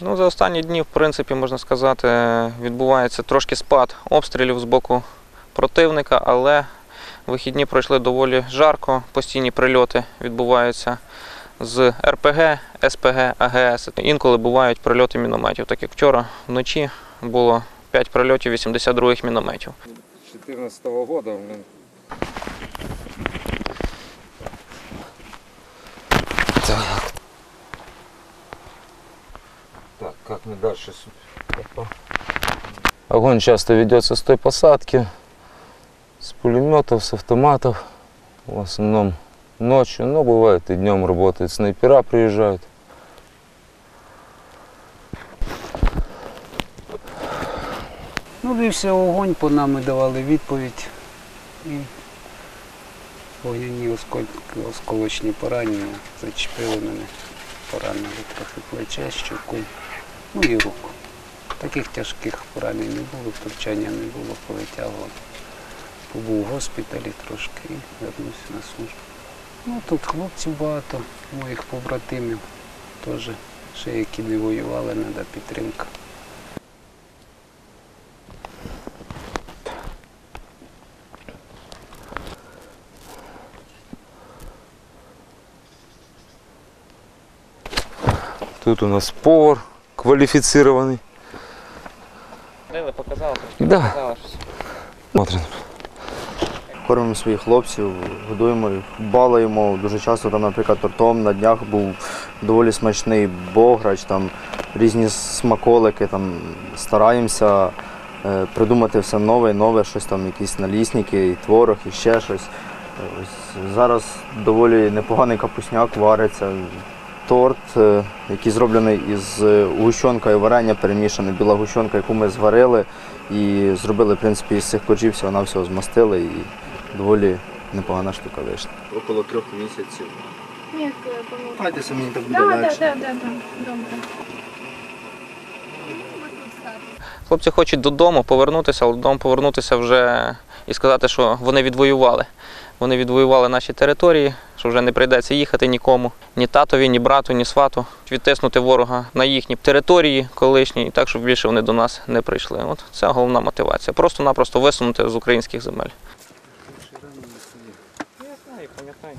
Ну, За останні дні, в принципі, можна сказати, відбувається трошки спад обстрілів з боку противника, але вихідні пройшли доволі жарко, постійні прильоти відбуваються. З РПГ, СПГ, АГС. Інколи бувають прильоти мінометів, так як вчора вночі було 5 прильотів 82-х мінометів. 2014 року как мы дальше? Огонь часто ведется с той посадки, с пулеметов, с автоматов. В основном ночью, но бывает и днем работают. Снайпера приезжают. Ну, вівся огонь, по нам і давали відповідь. І вогняні осколочні поранення зачепили мене, поранили трохи плече, щоку, ну і руку. Таких тяжких поранень не було, втручання не було, повитягували. Побув в госпіталі трошки і вернувся на службу. Ну, тут хлопців багато, моїх побратимів теж, ще які не воювали, треба підтримка. Тут у нас повар квалифицированный. Показали, Да. показали щось. Смотрим. Кормимо своїх хлопців, годуємо їх, балуємо. Дуже часто там, наприклад, тортом на днях був доволі смачний бограч, там різні смаколики, там стараємося е, придумати все нове, нове, щось там, якісь налісники, і творог, і ще щось. Е, Ось зараз доволі непоганий капусняк вариться. Торт, е, який зроблений із е, гущонка і варення перемішаний, біла гущонка, яку ми зварили і зробили, в принципі, із цих коржів всього на всього змастили і доволі непогана штука вийшла. Около трьох місяців. Ні, по-моєму. Давайте самі так буде Да, да, легше. да, да, да. Добре. Хлопці хочуть додому повернутися, але додому повернутися вже і сказати, що вони відвоювали. Вони відвоювали наші території, що вже не прийдеться їхати нікому, ні татові, ні брату, ні свату. Відтиснути ворога на їхні території колишні, і так, щоб більше вони до нас не прийшли. От це головна мотивація. Просто-напросто висунути з українських земель. Я знаю, пам'ятаю.